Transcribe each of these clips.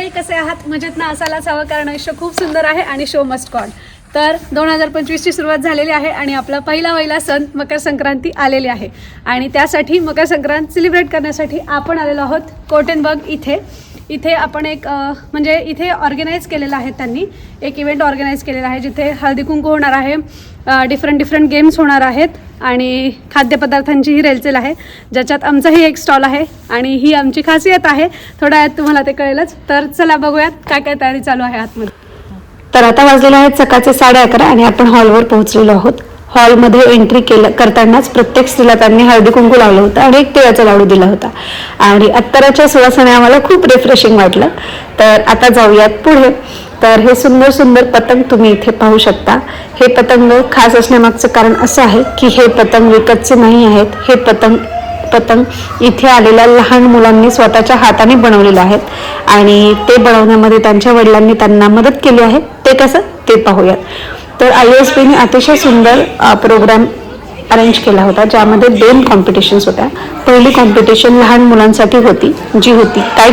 मंडळी कसे आहात? मजेत ना? असायलाच हवं कारण शो खूप सुंदर आहे आणि शो मस्ट कॉन तर दोन हजार पंचवीसची सुरुवात झालेली आहे आणि आपला पहिला पहिला सण मकर संक्रांती आलेली आहे. आणि त्यासाठी मकर संक्रांत सेलिब्रेट करण्यासाठी आपण आलेलो आहोत कोटेनबर्ग इथे. इथे आपण एक म्हणजे इथे ऑर्गनाईज केलेलं आहे त्यांनी. एक इव्हेंट ऑर्गनाईज केलेला आहे जिथे हळदी कुंकू होणार आहे डिफरंट डिफरंट गेम्स होणार आहेत. आणि खाद्यपदार्थांची ही रेलचेल आहे ज्याच्यात आमचाही एक स्टॉल आहे आणि ही आमची खासियत आहे. थोड्या वेळात तुम्हाला ते कळेलच. तर चला बघूयात काय काय तयारी चालू आहे आतमध्ये. तर आता वाजलेले आहेत सकाळचे साडे अकरा आणि आपण हॉलवर पोहोचलेलो आहोत. हॉलमध्ये एंट्री केलं करतानाच प्रत्येक स्त्रीला त्यांनी हळदी कुंकू लावलं होतं आणि एक तिळाचा लाडू दिला होता. आणि अत्तराच्या सुवासाने आम्हाला खूप रिफ्रेशिंग वाटलं. तर आता जाऊयात पुढे. तर हे सुंदर सुंदर पतंग तुम्ही इथे पाहू शकता. हे पतंग खास असण्यामागचं कारण असं आहे की हे पतंग विकतचे नाही आहेत. हे पतंग पतंग इथे आलेल्या लहान मुलांनी स्वतःच्या हाताने बनवलेले आहेत. आणि ते बनवण्यामध्ये त्यांच्या वडिलांनी त्यांना मदत केली आहे. ते कसं? ते पाहूयात. तर आय एस पीने अतिशय सुंदर प्रोग्राम अरेंज केला होता ज्यामध्ये दोन कॉम्पिटिशन्स होत्या. पहिली कॉम्पिटिशन लहान मुलांसाठी होती जी होती काय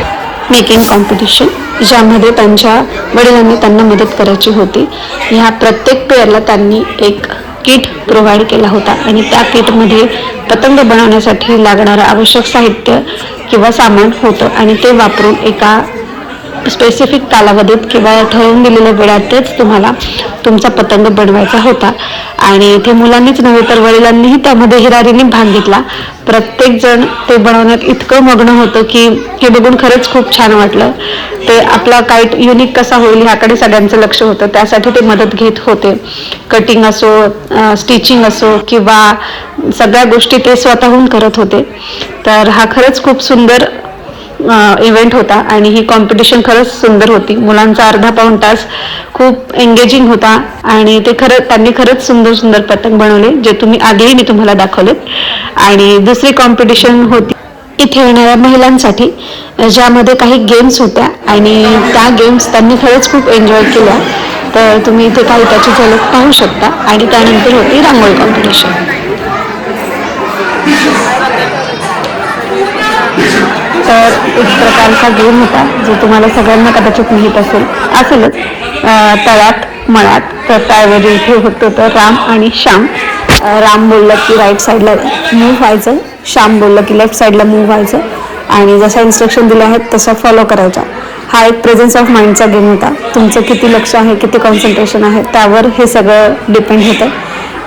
मेकिंग कॉम्पिटिशन ज्यामध्ये त्यांच्या वडिलांनी त्यांना मदत करायची होती. ह्या प्रत्येक पेअरला त्यांनी एक किट प्रोव्हाइड केला होता आणि त्या किटमध्ये पतंग बनवण्यासाठी लागणारं आवश्यक साहित्य किंवा सामान होतं आणि ते वापरून एका स्पेसिफिक कालावधीत किंवा ठरवून दिलेल्या वेळातच तुम्हाला तुमचा पतंग बनवायचा होता. आणि इथे मुलांनीच नव्हे तर वडिलांनीही त्यामध्ये हिरारीने भाग घेतला. प्रत्येक जण ते बनवण्यात इतकं मग्न होतं की हे बघून खरंच खूप छान वाटलं. ते आपला काईट युनिक कसा होईल ह्याकडे सगळ्यांचं लक्ष होतं. त्यासाठी ते मदत घेत होते. कटिंग असो स्टिचिंग असो किंवा सगळ्या गोष्टी ते स्वतःहून करत होते. तर हा खरंच खूप सुंदर इव्हेंट होता आणि ही कॉम्पिटिशन खरंच सुंदर होती. मुलांचा अर्धा पाऊण तास खूप एंगेजिंग होता आणि ते खरं त्यांनी खरंच सुंदर सुंदर पतंग बनवले जे तुम्ही आधीही मी तुम्हाला दाखवलेत. आणि दुसरी कॉम्पिटिशन होती इथे येणाऱ्या महिलांसाठी ज्यामध्ये काही गेम्स होत्या आणि त्या गेम्स त्यांनी खरंच खूप एन्जॉय केल्या. तर तुम्ही इथे काही त्याची झलक पाहू शकता. आणि त्यानंतर होती रांगोळी कॉम्पिटिशन तर एक प्रकारचा गेम होता जो तुम्हाला सगळ्यांना कदाचित माहीत असेल. असेलच. तळ्यात मळ्यात तर त्याऐवजी इथे होतं तर राम आणि श्याम. राम बोललं की राईट साईडला मूव्ह व्हायचं. श्याम बोललं की लेफ्ट साईडला मूव्ह व्हायचं. आणि जशा इन्स्ट्रक्शन दिल्या आहेत तसा फॉलो करायच्या हा एक प्रेझेन्स ऑफ माइंडचा गेम होता. तुमचं किती लक्ष आहे किती कॉन्सन्ट्रेशन आहे त्यावर हे सगळं डिपेंड होतं.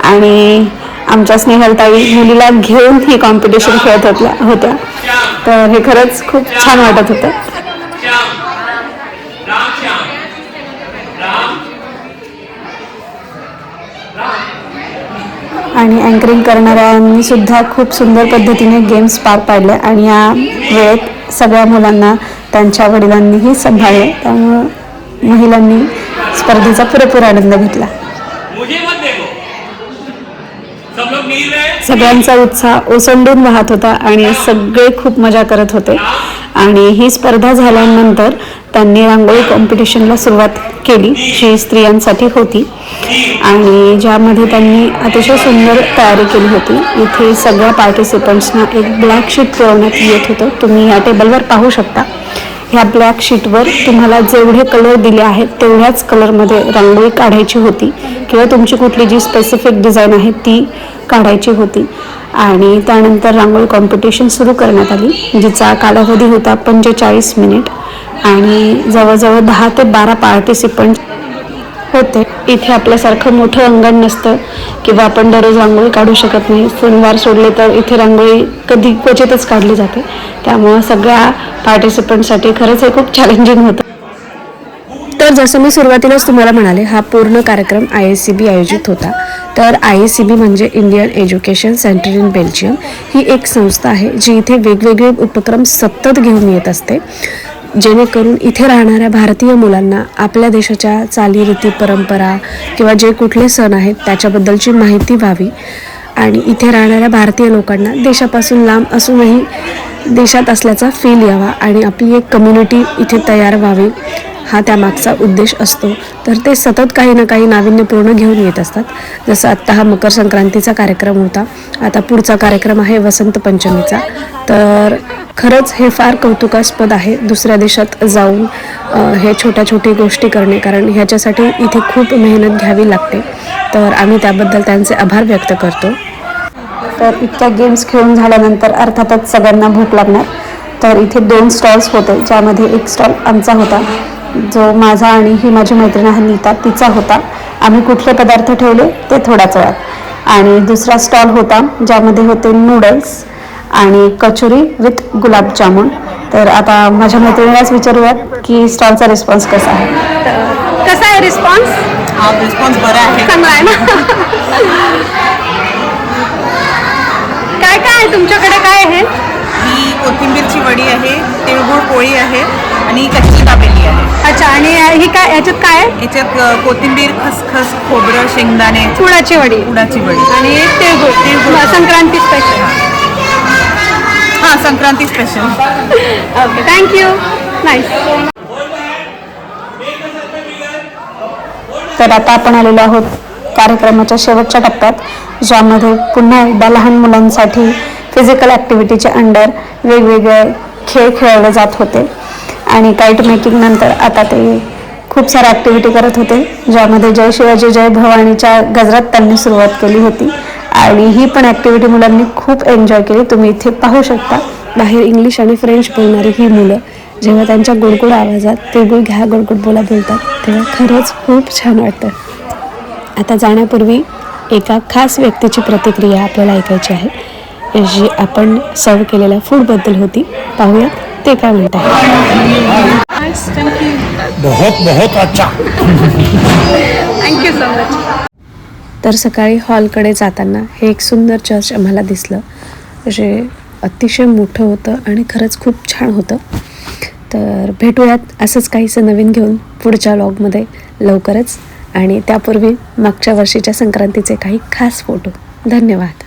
आणि आमच्या स्नेहलताई मुलीला घेऊन ही कॉम्पिटिशन खेळत होत्या होत्या. तर हे खरंच खूप छान वाटत होतं. आणि अँकरिंग करणाऱ्यांनी सुद्धा खूप सुंदर पद्धतीने गेम्स पार पाडले आणि या वेळेत सगळ्या मुलांना त्यांच्या वडिलांनीही सांभाळले. त्यामुळं महिलांनी स्पर्धेचा पुरेपूर आनंद घेतला. सगळ्यांचा उत्साह ओसंडून वाहत होता आणि सगळे खूप मजा करत होते. आणि ही स्पर्धा झाल्यानंतर त्यांनी रांगोळी कॉम्पिटिशनला सुरुवात केली जी स्त्रियांसाठी होती. आणि ज्यामध्ये त्यांनी अतिशय सुंदर तयारी केली होती. इथे सगळ्या पार्टिसिपंट्सना एक ब्लॅक शीट पुरवण्यात येत होतं. तुम्ही या टेबलवर पाहू शकता. ह्या ब्लॅक शीटवर तुम्हाला जेवढे कलर दिले आहेत तेवढ्याच कलरमध्ये रांगोळी काढायची होती. किंवा तुमची कुठली जी स्पेसिफिक डिझाईन आहे ती काढायची होती. आणि त्यानंतर रांगोळी कॉम्पिटिशन सुरू करण्यात आली जिचा कालावधी होता पंचेचाळीस मिनिट आणि जवळजवळ दहा ते बारा पार्टिसिपंट होते. इथे आपल्यासारखं मोठं अंगण नसतं किंवा आपण दररोज रांगोळी काढू शकत नाही. सणवार सोडले तर इथे रांगोळी कधी क्वचितच काढली जाते. त्यामुळं सगळ्या पार्टिसिपंटसाठी खरंच हे खूप चॅलेंजिंग होतं. तर जसं मी सुरुवातीलाच तुम्हाला म्हणाले हा पूर्ण कार्यक्रम आय एस सी बी आयोजित होता. तर आय एस सी बी म्हणजे Indian education centre in Belgium ही एक संस्था आहे जी इथे वेगवेगळे उपक्रम सतत घेऊन येत असते. जेणेकरून इथे राहणाऱ्या भारतीय मुलांना आपल्या देशाच्या चालीरीती परंपरा किंवा जे कुठले सण आहेत त्याच्याबद्दलची माहिती व्हावी. आणि इथे राहणाऱ्या भारतीय लोकांना देशापासून लांब असूनही देशात असल्याचा फील यावा आणि आपली एक कम्युनिटी इथे तयार व्हावी हा त्यामागचा उद्देश असतो. तर ते सतत काही ना काही नाविन्यपूर्ण घेऊन येत असतात. जसं आत्ता हा मकर संक्रांतीचा कार्यक्रम होता. आता पुढचा कार्यक्रम आहे वसंत पंचमीचा. तर खरंच हे फार कौतुकास्पद आहे दुसऱ्या देशात जाऊन हे छोट्या छोटी गोष्टी करणे कारण ह्याच्यासाठी इथे खूप मेहनत घ्यावी लागते. तर आम्ही त्याबद्दल त्यांचे आभार व्यक्त करतो. तर इतक्या गेम्स खेळून झाल्यानंतर अर्थातच सगळ्यांना भूक लागणार. तर इथे दोन स्टॉल्स होते ज्यामध्ये एक स्टॉल आमचा होता जो माझा आणि ही माझी मैत्रीण आहे नीता तिचा होता. आम्ही कुठले पदार्थ ठेवले ते थोड्याच वेळात. आणि दुसरा स्टॉल होता ज्यामध्ये होते नूडल्स आणि कचोरी विथ गुलाबजामुन तर आता माझ्या मैत्रिणीलाच विचारूयात की स्टॉलचा रिस्पॉन्स कसा आहे? कसा आहे रिस्पॉन्स हा रिस्पॉन्स बरा आहे. चांगला आहे ना? काय काय आहे तुमच्याकडे? काय आहे? ही कोथिंबीरची वडी आहे तिळगुळ पोळी आहे आणि कच्ची दाबेली आहे. अच्छा आणि ही काय याच्यात काय आहे? याच्यात अ, कोथिंबीर खसखस खोबरं शेंगदाणे कुळाची वडी. उडाची वडी. आणि तिळगुळ. तिळगुळ. संक्रांती हा Sankranti special okay thank you nice तर आता आपण आलेलो आहोत कार्यक्रमाच्या शेवटच्या टप्प्यात ज्यामध्ये पुन्हा एकदा लहान मुलांसाठी फिजिकल ॲक्टिव्हिटीचे अंडर वेगवेगळे खेळ खेळवले जात होते. आणि काईट मेकिंग नंतर आता ते खूप साऱ्या ॲक्टिव्हिटी करत होते ज्यामध्ये जय शिवाजी जय भवानीच्या गजरात त्यांनी सुरुवात केली होती. आणि ही पण ॲक्टिव्हिटी मुलांनी खूप एन्जॉय केली. तुम्ही इथे पाहू शकता. बाहेर इंग्लिश आणि फ्रेंच बोलणारी ही मुलं जेव्हा त्यांच्या गोडगोड आवाजात तिळगुळ घ्या गोडगोड बोला बोलतात तेव्हा खरंच खूप छान वाटतं. आता जाण्यापूर्वी एका खास व्यक्तीची प्रतिक्रिया आपल्याला ऐकायची आहे जी आपण सर्व केलेल्या फूडबद्दल होती. पाहूयात ते काय म्हणत आहे. बहुत बहुत अच्छा. थँक्यू सो मच तर सकाळी हॉलकडे जाताना हे एक सुंदर चर्च आम्हाला दिसलं. जे अतिशय मोठं होतं आणि खरंच खूप छान होतं. तर भेटूयात असंच काहीसं नवीन घेऊन पुढच्या व्लॉगमध्ये लवकरच. आणि त्यापूर्वी मागच्या वर्षीच्या संक्रांतीचे काही खास फोटो धन्यवाद.